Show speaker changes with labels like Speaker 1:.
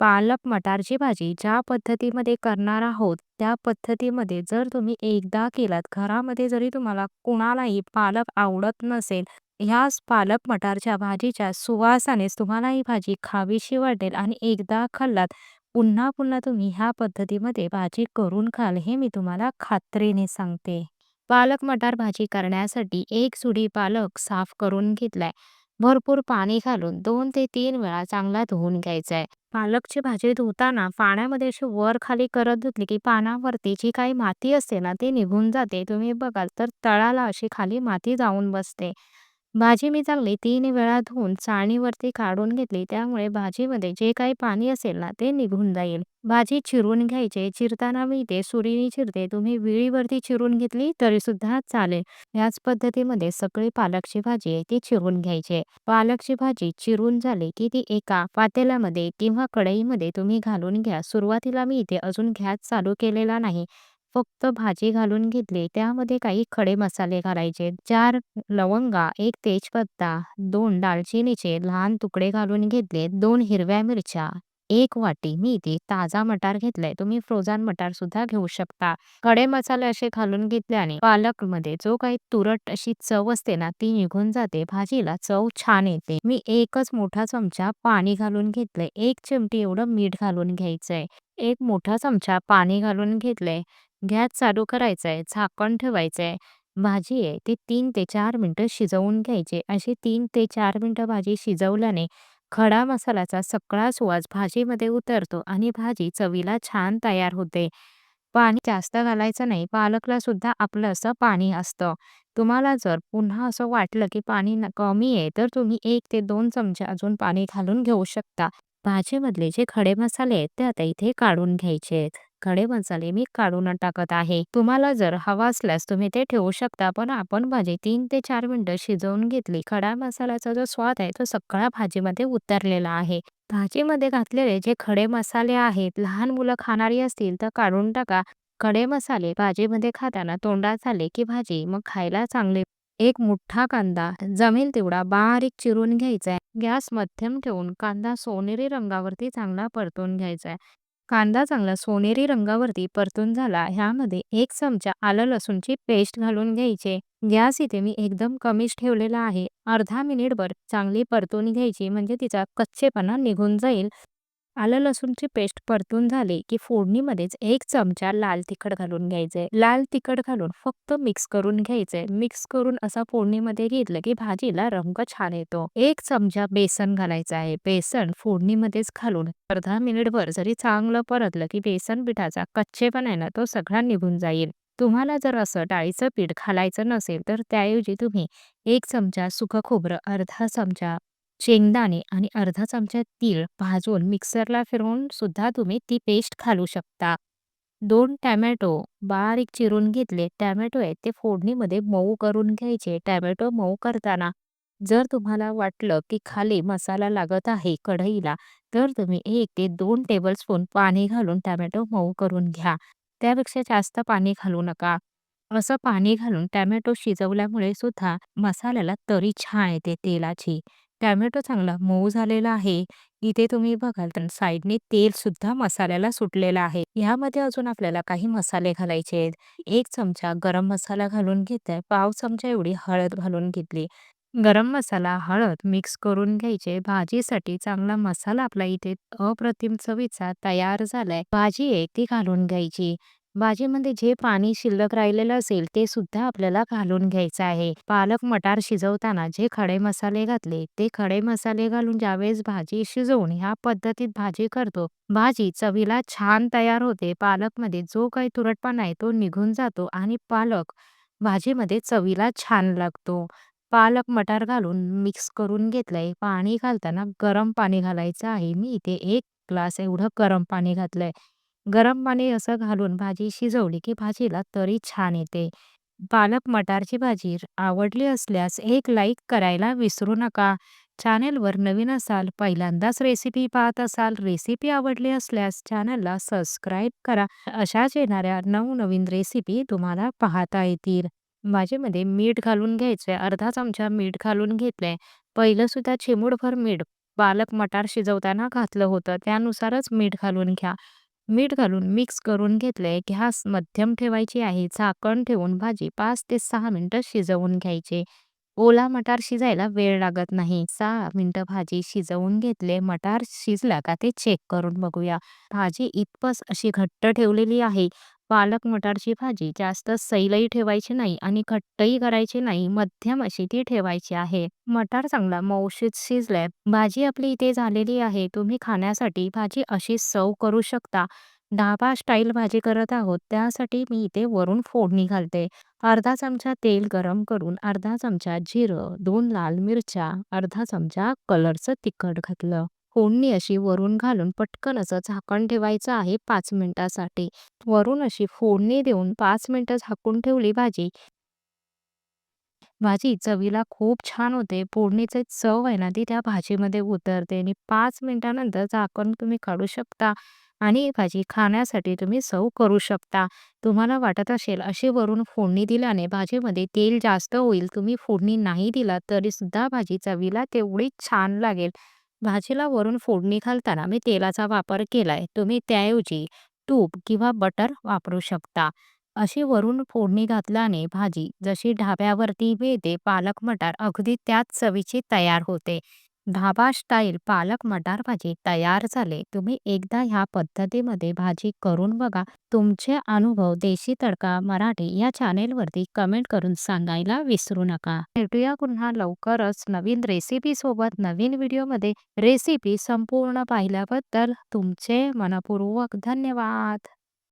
Speaker 1: पालक मटारची भाजी ज्या पद्धतीमध्ये करणार आहोत त्या पद्धतीमध्ये जर तुम्ही एकदा केलात घरामध्ये जरी तुम्हाला कुणालाही पालक आवडत नसेल ह्याच पालक मटारच्या भाजीच्या सुवासानेच तुम्हाला ही भाजी खावीशी वाटेल आणि एकदा खाल्लात पुन्हा पुन्हा तुम्ही ह्या पद्धतीमध्ये भाजी करून खाल हे मी तुम्हाला खात्रीने सांगते. पालक मटार भाजी करण्यासाठी एक सुडी पालक साफ करून घेतलाय. भरपूर पाणी घालून दोन ते तीन वेळा चांगला धुवून घ्यायचा आहे पालकची भाजी धुताना पाण्यामध्ये अशी वर खाली करत धुतली की पानावरती जी काही माती असते ना ती निघून जाते. तुम्ही बघाल तर तळाला अशी खाली माती जाऊन बसते. भाजी मी चांगली तीन वेळा धुवून चाळणीवरती काढून घेतली. त्यामुळे भाजीमध्ये जे काही पाणी असेल ना ते निघून जाईल. भाजी चिरून घ्यायचे. चिरताना मी ते सुरीने चिरते. तुम्ही विळीवरती चिरून घेतली तरी सुद्धा चालेल. याच पद्धतीमध्ये सगळी पालकची भाजी आहे ती चिरून घ्यायची. पालकची भाजी चिरून झाली की ती एका पातेल्यामध्ये किंवा कढईमध्ये तुम्ही घालून घ्या. सुरुवातीला मी इथे अजून गॅस चालू केलेला नाही. फक्त भाजी घालून घेतली त्यामध्ये काही खडे मसाले घालायचे चार लवंगा एक तेजपत्ता दोन दालचिनीचे लहान तुकडे घालून घेतले दोन हिरव्या मिरच्या एक वाटी मी इथे ताजा मटार घेतलाय तुम्ही फ्रोझन मटार सुद्धा घेऊ शकता. खडे मसाले असे घालून घेतल्याने पालकमध्ये जो काही तुरट अशी चव असते ना ती निघून जाते भाजीला चव छान येते. मी एकच मोठा चमचा पाणी घालून घेतलंय एक चिमटी एवढं मीठ घालून घ्यायचंय. एक मोठा चमचा पाणी घालून घेतलंय. गॅस चालू करायचंय झाकण ठेवायचंय. भाजी आहे ती तीन ते चार मिनिटं शिजवून घ्यायची. अशी तीन ते चार मिनिटं भाजी शिजवल्याने खडा मसाल्याचा सगळा सुवास भाजीमध्ये उतरतो आणि भाजी चवीला छान तयार होते. पाणी जास्त घालायचं नाही पालकला सुद्धा आपलं असं पाणी असतं. तुम्हाला जर पुन्हा असं वाटलं की पाणी कमी आहे तर तुम्ही एक ते दोन चमचे अजून पाणी घालून घेऊ शकता. भाजीमधले जे खडे मसाले आहेत ते आता इथे काढून घ्यायचे आहेत. खडे मसाले मी काढून टाकत आहे. तुम्हाला जर हवा असल्यास तुम्ही ते ठेवू शकता पण आपण भाजी तीन ते चार मिनिटं शिजवून घेतली. खडा मसाल्याचा जो स्वाद आहे तो सगळा भाजीमध्ये उतरलेला आहे. भाजीमध्ये घातलेले जे खडे मसाले आहेत लहान मुलं खाणारी असतील तर काढून टाका. खडे मसाले भाजीमध्ये खाताना तोंडात झाले की भाजी मग खायला चांगले. एक मोठा कांदा जमेल तेवढा बारीक चिरून घ्यायचा आहे. गॅस मध्यम ठेवून कांदा सोनेरी रंगावरती चांगला परतून घ्यायचा आहे. कांदा चांगला सोनेरी रंगावरती परतून झाला ह्यामध्ये एक चमचा आलं लसूणची पेस्ट घालून घ्यायचे. गॅस इथे मी एकदम कमीच ठेवलेला आहे. अर्धा मिनिटभर चांगली परतून घ्यायची म्हणजे तिचा कच्चेपणा निघून जाईल. आलं लसूणची पेस्ट परतून झाली की फोडणीमध्येच एक चमचा लाल तिखट घालून घ्यायचे. लाल तिखट घालून फक्त मिक्स करून घ्यायचे. मिक्स करून असा फोडणीमध्ये घेतलं की भाजीला रंग छान येतो. एक चमचा बेसन घालायचं आहे. बेसन फोडणीमध्येच घालून अर्धा मिनिटभर जरी चांगलं परतलं की बेसन पिठाचा कच्चेपण आहे ना तो सगळा निघून जाईल. तुम्हाला जर असं डाळीचं पीठ घालायचं नसेल तर त्याऐवजी तुम्ही एक चमचा सुकं खोबरं अर्धा चमचा शेंगदाणे आणि अर्धा चमचा तीळ भाजून मिक्सरला फिरवून सुद्धा तुम्ही ती पेस्ट घालू शकता. दोन टॅमॅटो बारीक चिरून घेतले. टॅमॅटो आहे ते फोडणीमध्ये मऊ करून घ्यायचे. टॅमॅटो मऊ करताना जर तुम्हाला वाटलं की खाली मसाला लागत आहे कढईला तर तुम्ही एक ते दोन टेबलस्पून पाणी घालून टॅमॅटो मऊ करून घ्या. त्यापेक्षा जास्त पाणी घालू नका. असं पाणी घालून टॅमॅटो शिजवल्यामुळे सुद्धा मसाल्याला तरी छान येते तेलाची. टॅमॅटो चांगला मऊ झालेला आहे. इथे तुम्ही बघाल तर साईडने तेल सुद्धा मसाल्याला सुटलेला आहे. यामध्ये अजून आपल्याला काही मसाले घालायचे आहेत. एक चमचा गरम मसाला घालून घेतलाय. पाव चमचा एवढी हळद घालून घेतली. गरम मसाला हळद मिक्स करून घ्यायचे. भाजीसाठी चांगला मसाला आपला इथे अप्रतिम चवीचा तयार झालाय. भाजी एक ती घालून घ्यायची. भाजीमध्ये जे पाणी शिल्लक राहिलेलं असेल ते सुद्धा आपल्याला घालून घ्यायचं आहे. पालक मटार शिजवताना जे खडे मसाले घातले ते खडे मसाले घालून ज्यावेळेस भाजी शिजवून ह्या पद्धतीत भाजी करतो भाजी चवीला छान तयार होते. पालकमध्ये जो काही तुरटपणा आहे तो निघून जातो आणि पालक भाजीमध्ये चवीला छान लागतो. पालक मटार घालून मिक्स करून घेतलंय. पाणी घालताना गरम पाणी घालायचं आहे. मी इथे एक ग्लास एवढं गरम पाणी घातलंय. गरम पाणी असं घालून भाजी शिजवली की भाजीला तरी छान येते. पालक मटारची भाजी आवडली असल्यास एक लाईक करायला विसरू नका. चॅनेलवर नवीन असाल पहिल्यांदाच रेसिपी पाहत असाल रेसिपी आवडली असल्यास चॅनलला सबस्क्राईब करा. अशाच येणाऱ्या नवनवीन रेसिपी तुम्हाला पाहता येतील. भाजीमध्ये मीठ घालून घ्यायचंय अर्धा चमचा मीठ घालून घेतलंय. पहिलं सुद्धा चिमूटभर मीठ पालक मटार शिजवताना घातलं होतं त्यानुसारच मीठ घालून घ्या. मीठ घालून मिक्स करून घेतले. गॅस मध्यम ठेवायची आहे. झाकण ठेवून भाजी पाच ते सहा मिनिटं शिजवून घ्यायची. ओला मटार शिजायला वेळ लागत नाही. सहा मिनिटं भाजी शिजवून घेतले. मटार शिजला का ते चेक करून बघूया. भाजी इतपस अशी घट्ट ठेवलेली आहे. पालक मटारची भाजी जास्त सैलही ठेवायची नाही आणि घट्टही करायची नाही. मध्यम अशी ती ठेवायची आहे. मटार चांगला मौशीत शिजलाय. भाजी आपली इथे झालेली आहे. तुम्ही खाण्यासाठी भाजी अशी सव करू शकता. ढाबा स्टाईल भाजी करत आहोत त्यासाठी मी इथे वरून फोडणी घालते. अर्धा चमचा तेल गरम करून अर्धा चमचा जिरं, दोन लाल मिरच्या, अर्धा चमचा कलरचं तिखट घातलं. फोडणी अशी वरून घालून पटकन असं झाकण ठेवायचं आहे पाच मिनिटासाठी. वरून अशी फोडणी देऊन पाच मिनिटं झाकून ठेवली भाजी. भाजी चवीला खूप छान होते. फोडणीचे चव आहे ना ती त्या भाजीमध्ये उतरते आणि पाच मिनिटानंतर झाकण तुम्ही काढू शकता आणि भाजी खाण्यासाठी तुम्ही सव करू शकता. तुम्हाला वाटत असेल अशी वरून फोडणी दिल्याने भाजीमध्ये तेल जास्त होईल. तुम्ही फोडणी नाही दिलात तरी सुद्धा भाजी चवीला तेवढी छान लागेल. भाजीला वरून फोडणी घालताना मी तेलाचा वापर केलाय. तुम्ही त्याऐवजी तूप किंवा बटर वापरू शकता. अशी वरून फोडणी घातल्याने भाजी जशी ढाब्यावरती मिळते पालक मटार अगदी त्याच चवीची तयार होते. धाबा स्टाईल पालक मटार भाजी तयार झाले. तुम्ही एकदा ह्या पद्धतीमध्ये भाजी करून बघा. तुमचे अनुभव देशी तडका मराठी या चॅनेलवरती कमेंट करून सांगायला विसरू नका. भेटूया पुन्हा लवकरच नवीन रेसिपी सोबत नवीन व्हिडिओमध्ये. रेसिपी संपूर्ण पाहिल्याबद्दल तुमचे मनपूर्वक धन्यवाद.